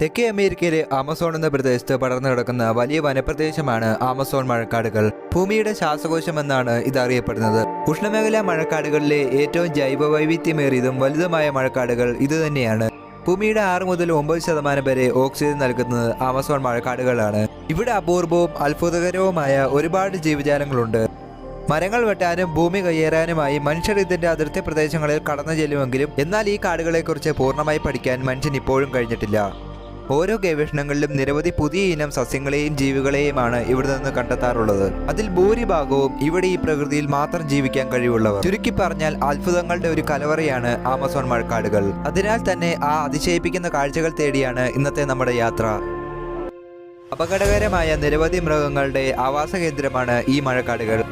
തെക്കേ അമേരിക്കയിലെ ആമസോൺ എന്ന പ്രദേശത്ത് പടർന്നു കിടക്കുന്ന വലിയ വനപ്രദേശമാണ് ആമസോൺ മഴക്കാടുകൾ. ഭൂമിയുടെ ശ്വാസകോശം എന്നാണ് ഇത് അറിയപ്പെടുന്നത് ഉഷ്ണമേഖലാ മഴക്കാടുകളിലെ ഏറ്റവും ജൈവ വൈവിധ്യമേറിയതും വലുതുമായ മഴക്കാടുകൾ ഇതുതന്നെയാണ്. ഭൂമിയുടെ ആറ് മുതൽ ഒമ്പത് ശതമാനം വരെ ഓക്സിജൻ നൽകുന്നത് ആമസോൺ മഴക്കാടുകളാണ്. ഇവിടെ അപൂർവവും അത്ഭുതകരവുമായ ഒരുപാട് ജീവജാലങ്ങളുണ്ട്. മരങ്ങൾ വെട്ടാനും ഭൂമി കയ്യേറാനുമായി മനുഷ്യർ ഇതിന്റെ അതിർത്തി പ്രദേശങ്ങളിൽ കടന്നു ചെല്ലുമെങ്കിലും എന്നാൽ ഈ കാടുകളെക്കുറിച്ച് പൂർണമായി പഠിക്കാൻ മനുഷ്യൻ ഇപ്പോഴും കഴിഞ്ഞിട്ടില്ല. ഓരോ ഗവേഷണങ്ങളിലും നിരവധി പുതിയ ഇനം സസ്യങ്ങളെയും ജീവികളെയുമാണ് ഇവിടെ നിന്ന് കണ്ടെത്താറുള്ളത്. അതിൽ ഭൂരിഭാഗവും ഇവിടെ ഈ പ്രകൃതിയിൽ മാത്രം ജീവിക്കാൻ കഴിവുള്ളവർ. ചുരുക്കി പറഞ്ഞാൽ അത്ഭുതങ്ങളുടെ ഒരു കലവറയാണ് ആമസോൺ മഴക്കാടുകൾ. അതിനാൽ തന്നെ ആ അതിശയിപ്പിക്കുന്ന കാഴ്ചകൾ തേടിയാണ് ഇന്നത്തെ നമ്മുടെ യാത്ര. അപകടകരമായ നിരവധി മൃഗങ്ങളുടെ ആവാസ കേന്ദ്രമാണ് ഈ മഴക്കാടുകൾ.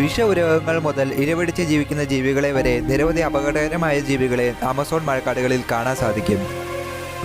വിഷ ഉരകങ്ങൾ മുതൽ ഇരപിടിച്ച് ജീവിക്കുന്ന ജീവികളെ വരെ നിരവധി അപകടകരമായ ജീവികളെ ആമസോൺ മഴക്കാടുകളിൽ കാണാൻ സാധിക്കും.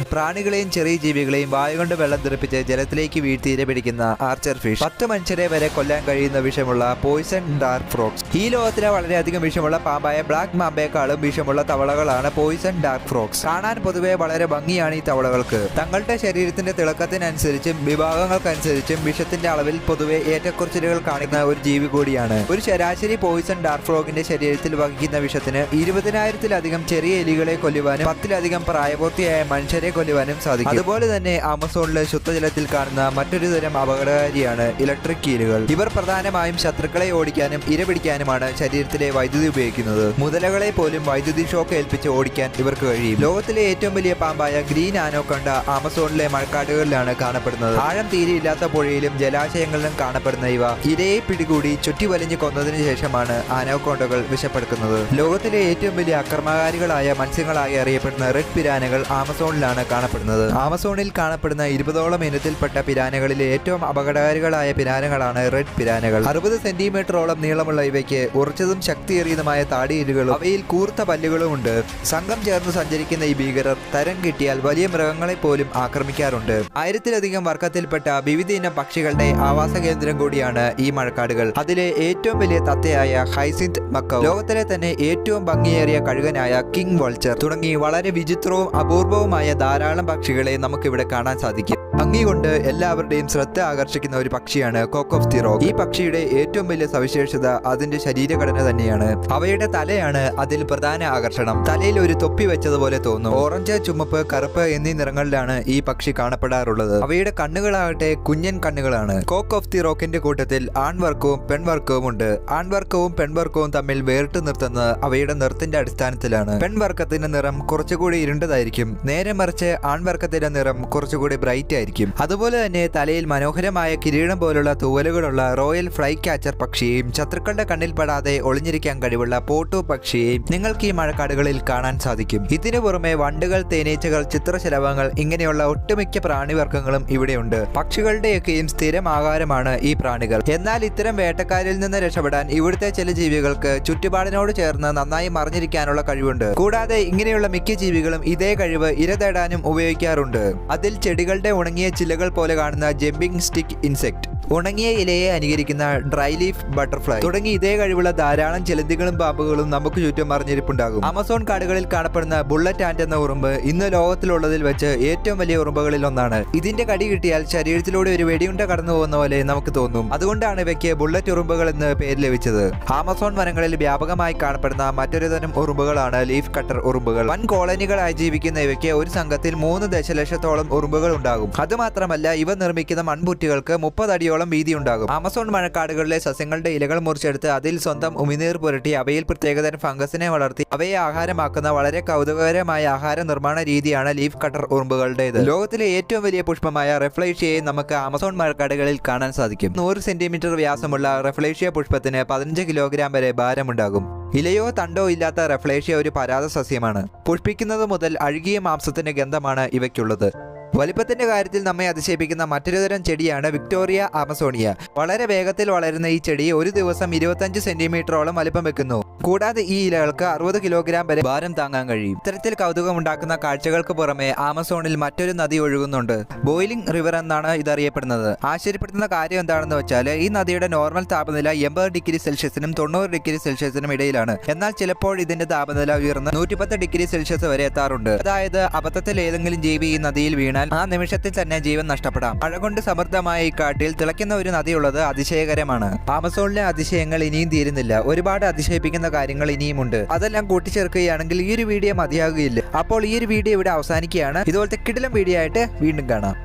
പ്രാണികളെയും ചെറിയ ജീവികളെയും വായുകൊണ്ട് വെള്ളം തെറിപ്പിച്ച് ജലത്തിലേക്ക് വീഴ്ത്തി ഇരപിടിക്കുന്ന ആർച്ചർ ഫിഷ്. പത്ത് മനുഷ്യരെ വരെ കൊല്ലാൻ കഴിയുന്ന വിഷമുള്ള പോയിസൺ ഡാർക്ക് ഫ്രോക്സ്. ഈ ലോകത്തിലെ വളരെയധികം വിഷമുള്ള പാമ്പായ ബ്ലാക്ക് മാമ്പേക്കാളും വിഷമുള്ള തവളകളാണ് പോയിസൺ ഡാർക്ക് ഫ്രോക്സ്. കാണാൻ പൊതുവെ വളരെ ഭംഗിയാണ് ഈ തവളകൾക്ക്. തങ്ങളുടെ ശരീരത്തിന്റെ തിളക്കത്തിനനുസരിച്ചും വിഭാഗങ്ങൾക്കനുസരിച്ചും വിഷത്തിന്റെ അളവിൽ പൊതുവെ ഏറ്റക്കുറച്ചിലുകൾ കാണിക്കുന്ന ഒരു ജീവി കൂടിയാണ്. ഒരു ശരാശരി പോയിസൺ ഡാർക്ക് ഫ്രോഗിന്റെ ശരീരത്തിൽ വഹിക്കുന്ന വിഷത്തിന് ഇരുപതിനായിരത്തിലധികം ചെറിയ എലികളെ കൊല്ലുവാനും പത്തിലധികം പ്രായപൂർത്തിയായ മനുഷ്യരെ കൊല്ലുവാനും സാധിക്കും. അതുപോലെ തന്നെ ആമസോണിലെ ശുദ്ധജലത്തിൽ കാണുന്ന മറ്റൊരു തരം അപകടകാരിയാണ് ഇലക്ട്രിക് കീലുകൾ. ഇവർ പ്രധാനമായും ശത്രുക്കളെ ഓടിക്കാനും ഇരപിടിക്കാനുമാണ് ശരീരത്തിലെ വൈദ്യുതി ഉപയോഗിക്കുന്നത്. മുതലകളെ പോലും വൈദ്യുതി ഷോക്ക് ഏൽപ്പിച്ച് ഓടിക്കാൻ ഇവർക്ക് കഴിയും. ലോകത്തിലെ ഏറ്റവും വലിയ പാമ്പായ ഗ്രീൻ ആനോ കണ്ട ആമസോണിലെ മഴക്കാടുകളിലാണ് കാണപ്പെടുന്നത്. ആഴം തീരെയില്ലാത്ത പുഴയിലും ജലാശയങ്ങളിലും കാണപ്പെടുന്ന ഇവ ഇരയെ പിടികൂടി ചുറ്റി വലിഞ്ഞു കൊന്നതിനു ശേഷമാണ് ആനോക്കോണ്ടകൾ വിഷപ്പെടുക്കുന്നത് ലോകത്തിലെ ഏറ്റവും വലിയ അക്രമകാരികളായ മത്സ്യങ്ങളായി അറിയപ്പെടുന്ന റെഡ് പിരാനകൾ ആമസോണിലാണ് കാണപ്പെടുന്നത്. ആമസോണിൽ കാണപ്പെടുന്ന ഇരുപതോളം ഇനത്തിൽപ്പെട്ട പിരാനകളിൽ ഏറ്റവും അപകടകാരികളായ പിരാനകളാണ് റെഡ് പിരാനകൾ. അറുപത് സെന്റിമീറ്ററോളം നീളമുള്ള ഇവയ്ക്ക് ഉറച്ചതും ശക്തിയേറിയതുമായ താടിയിലുകളും അവയിൽ കൂർത്ത പല്ലുകളുമുണ്ട് സംഘം ചേർന്ന് സഞ്ചരിക്കുന്ന ഈ ഭീകരർ തരം കിട്ടിയാൽ വലിയ മൃഗങ്ങളെ പോലും ആക്രമിക്കാറുണ്ട്. ആയിരത്തിലധികം വർക്കത്തിൽപ്പെട്ട വിവിധ ഇനം പക്ഷികളുടെ ആവാസ കേന്ദ്രം കൂടിയാണ് ഈ മഴക്കാടുകൾ. അതിലെ ഏറ്റവും വലിയ തത്തയായ ഹൈസിന്ത് മക്ക. ലോകത്തിലെ തന്നെ ഏറ്റവും ഭംഗിയേറിയ കഴുകനായ കിങ് വൾച്ചർ. തുടങ്ങി വളരെ വിചിത്രവും അപൂർവവുമായ ധാരാളം പക്ഷികളെ നമുക്കിവിടെ കാണാൻ സാധിക്കും. ഭംഗി കൊണ്ട് എല്ലാവരുടെയും ശ്രദ്ധ ആകർഷിക്കുന്ന ഒരു പക്ഷിയാണ് കോക്ക് ഓഫ് ദി റോക്ക് ഈ പക്ഷിയുടെ ഏറ്റവും വലിയ സവിശേഷത അതിന്റെ ശരീരഘടന തന്നെയാണ്. അവയുടെ തലയാണ് അതിൽ പ്രധാന ആകർഷണം. തലയിൽ ഒരു തൊപ്പി വെച്ചതുപോലെ തോന്നും. ഓറഞ്ച് ചുമപ്പ് കറുപ്പ് എന്നീ നിറങ്ങളിലാണ് ഈ പക്ഷി കാണപ്പെടാറുള്ളത്. അവയുടെ കണ്ണുകളാകട്ടെ കുഞ്ഞൻ കണ്ണുകളാണ്. കോക്ക് ഓഫ് ദി റോക്കിന്റെ കൂട്ടത്തിൽ ആൺവർക്കവും പെൺവർക്കവും ഉണ്ട്. ആൺവർക്കവും പെൺവർക്കവും തമ്മിൽ വേറിട്ട് നിർത്തുന്നത് അവയുടെ നിറത്തിന്റെ അടിസ്ഥാനത്തിലാണ്. പെൺവർക്കത്തിന്റെ നിറം കുറച്ചുകൂടി ഇരുണ്ടതായിരിക്കും. നേരെ മറിച്ച് ആൺവർക്കത്തിന്റെ നിറം കുറച്ചുകൂടി ബ്രൈറ്റ് ആയിരിക്കും. അതുപോലെ തന്നെ തലയിൽ മനോഹരമായ കിരീടം പോലുള്ള തൂവലുകളുള്ള റോയൽ ഫ്ലൈ ക്യാച്ചർ പക്ഷിയെയും ശത്രുക്കളുടെ കണ്ണിൽ പെടാതെ ഒളിഞ്ഞിരിക്കാൻ കഴിവുള്ള പോട്ടു പക്ഷിയെയും നിങ്ങൾക്ക് ഈ മഴക്കാടുകളിൽ കാണാൻ സാധിക്കും. ഇതിനു പുറമെ വണ്ടുകൾ തേനീച്ചകൾ ചിത്രശലഭങ്ങൾ ഇങ്ങനെയുള്ള ഒട്ടുമിക്ക പ്രാണിവർഗങ്ങളും ഇവിടെയുണ്ട്. പക്ഷികളുടെയൊക്കെയും സ്ഥിരം ആഹാരമാണ് ഈ പ്രാണികൾ. എന്നാൽ ഇത്തരം വേട്ടക്കാരിൽ നിന്ന് രക്ഷപ്പെടാൻ ഇവിടുത്തെ ചില ജീവികൾക്ക് ചുറ്റുപാടിനോട് ചേർന്ന് നന്നായി മറിഞ്ഞിരിക്കാനുള്ള കഴിവുണ്ട്. കൂടാതെ ഇങ്ങനെയുള്ള മിക്ക ജീവികളും ഇതേ കഴിവ് ഇര തേടാനും ഉപയോഗിക്കാറുണ്ട്. അതിൽ ചെടികളുടെ ഉണങ്ങിയ ചില്ലകൾ പോലെ കാണുന്ന ജമ്പിംഗ് സ്റ്റിക്ക് ഇൻസെക്ട്. ഉണങ്ങിയ ഇലയെ അനുകരിക്കുന്ന ഡ്രൈ ലീഫ് ബട്ടർഫ്ലൈ. തുടങ്ങി ഇതേ കഴിവുള്ള ധാരാളം ചെലന്തികളും പാമ്പുകളും നമുക്ക് ചുറ്റും മറിഞ്ഞിരിപ്പുണ്ടാകും ആമസോൺ കാടുകളിൽ കാണപ്പെടുന്ന ബുള്ളറ്റ് ആൻഡ് എന്ന ഉറുമ്പ് ഇന്ന് ലോകത്തിലുള്ളതിൽ വെച്ച് ഏറ്റവും വലിയ ഉറുമ്പുകളിൽ ഒന്നാണ്. ഇതിന്റെ കടി കിട്ടിയാൽ ശരീരത്തിലൂടെ ഒരു വെടിയുണ്ട കടന്നു പോകുന്ന പോലെ നമുക്ക് തോന്നും. അതുകൊണ്ടാണ് ഇവയ്ക്ക് ബുള്ളറ്റ് ഉറുമ്പുകൾ എന്ന് പേര് ലഭിച്ചത്. ആമസോൺ വനങ്ങളിൽ വ്യാപകമായി കാണപ്പെടുന്ന മറ്റൊരു തരം ഉറുമ്പുകളാണ് ലീഫ് കട്ടർ ഉറുമ്പുകൾ. വൻ കോളനികളായി ജീവിക്കുന്ന ഇവയ്ക്ക് ഒരു സംഘത്തിൽ മൂന്ന് ദശലക്ഷത്തോളം ഉറുമ്പുകൾ ഉണ്ടാകും. അതുമാത്രമല്ല ഇവ നിർമ്മിക്കുന്ന മൺപുറ്റികൾക്ക് മുപ്പത് അടിയോളം വീതി ഉണ്ടാകും ആമസോൺ മഴക്കാടുകളിലെ സസ്യങ്ങളുടെ ഇലകൾ മുറിച്ചെടുത്ത് അതിൽ സ്വന്തം ഉമിനീർ പുരട്ടി അവയിൽ പ്രത്യേകതരം ഫംഗസിനെ വളർത്തി അവയെ ആഹാരമാക്കുന്ന വളരെ കൗതുകകരമായ ആഹാര നിർമ്മാണ രീതിയാണ് ലീഫ് കട്ടർ ഉറുമ്പുകളുടേത്. ലോകത്തിലെ ഏറ്റവും വലിയ പുഷ്പമായ റെഫ്ലേഷ്യയെ നമുക്ക് ആമസോൺ മഴക്കാടുകളിൽ കാണാൻ സാധിക്കും. നൂറ് സെന്റിമീറ്റർ വ്യാസമുള്ള റെഫ്ലേഷ്യ പുഷ്പത്തിന് പതിനഞ്ച് കിലോഗ്രാം വരെ ഭാരമുണ്ടാകും. ഇലയോ തണ്ടോ ഇല്ലാത്ത റെഫ്ലേഷ്യ ഒരു പരാത സസ്യമാണ്. പുഷ്പിക്കുന്നത് മുതൽ അഴുകിയ മാംസത്തിന്റെ ഗന്ധമാണ് ഇവയ്ക്കുള്ളത്. വലിപ്പത്തിന്റെ കാര്യത്തിൽ നമ്മെ അതിശയിപ്പിക്കുന്ന മറ്റൊരു തരം ചെടിയാണ് വിക്ടോറിയ ആമസോണിയ. വളരെ വേഗത്തിൽ വളരുന്ന ഈ ചെടി ഒരു ദിവസം ഇരുപത്തഞ്ച് സെന്റിമീറ്ററോളം വലിപ്പം വെക്കുന്നു. കൂടാതെ ഈ ഇലകൾക്ക് അറുപത് കിലോഗ്രാം വരെ ഭാരം താങ്ങാൻ കഴിയും. ഇത്തരത്തിൽ കൗതുകമുണ്ടാക്കുന്ന കാഴ്ചകൾക്ക് പുറമെ ആമസോണിൽ മറ്റൊരു നദി ഒഴുകുന്നുണ്ട്. ബോയിലിംഗ് റിവർ എന്നാണ് ഇതറിയപ്പെടുന്നത്. ആശ്ചര്യപ്പെടുത്തുന്ന കാര്യം എന്താണെന്ന് വെച്ചാൽ ഈ നദിയുടെ നോർമൽ താപനില എൺപത് ഡിഗ്രി സെൽഷ്യസിനും തൊണ്ണൂറ് ഡിഗ്രി സെൽഷ്യസിനും ഇടയിലാണ്. എന്നാൽ ചിലപ്പോൾ ഇതിന്റെ താപനില ഉയർന്ന് നൂറ്റിപ്പത്ത് ഡിഗ്രി സെൽഷ്യസ് വരെ എത്താറുണ്ട്. അതായത് അബദ്ധത്തിൽ ഏതെങ്കിലും ജീവി ഈ നദിയിൽ വീണാൽ കഴിഞ്ഞാൽ ആ നിമിഷത്തിൽ തന്നെ ജീവൻ നഷ്ടപ്പെടാം. മഴ കൊണ്ട് സമൃദ്ധമായ ഈ തിളയ്ക്കുന്ന ഒരു നദിയുള്ളത് അതിശയകരമാണ്. ആമസോണിലെ അതിശയങ്ങൾ ഇനിയും തീരുന്നില്ല. ഒരുപാട് അതിശയിപ്പിക്കുന്ന കാര്യങ്ങൾ ഇനിയുമുണ്ട്. അതെല്ലാം കൂട്ടിച്ചേർക്കുകയാണെങ്കിൽ ഈ ഒരു വീഡിയോ മതിയാകുകയില്ല. അപ്പോൾ ഈ ഒരു വീഡിയോ ഇവിടെ അവസാനിക്കുകയാണ്. ഇതുപോലത്തെ കിടിലം വീഡിയോ ആയിട്ട് വീണ്ടും കാണാം.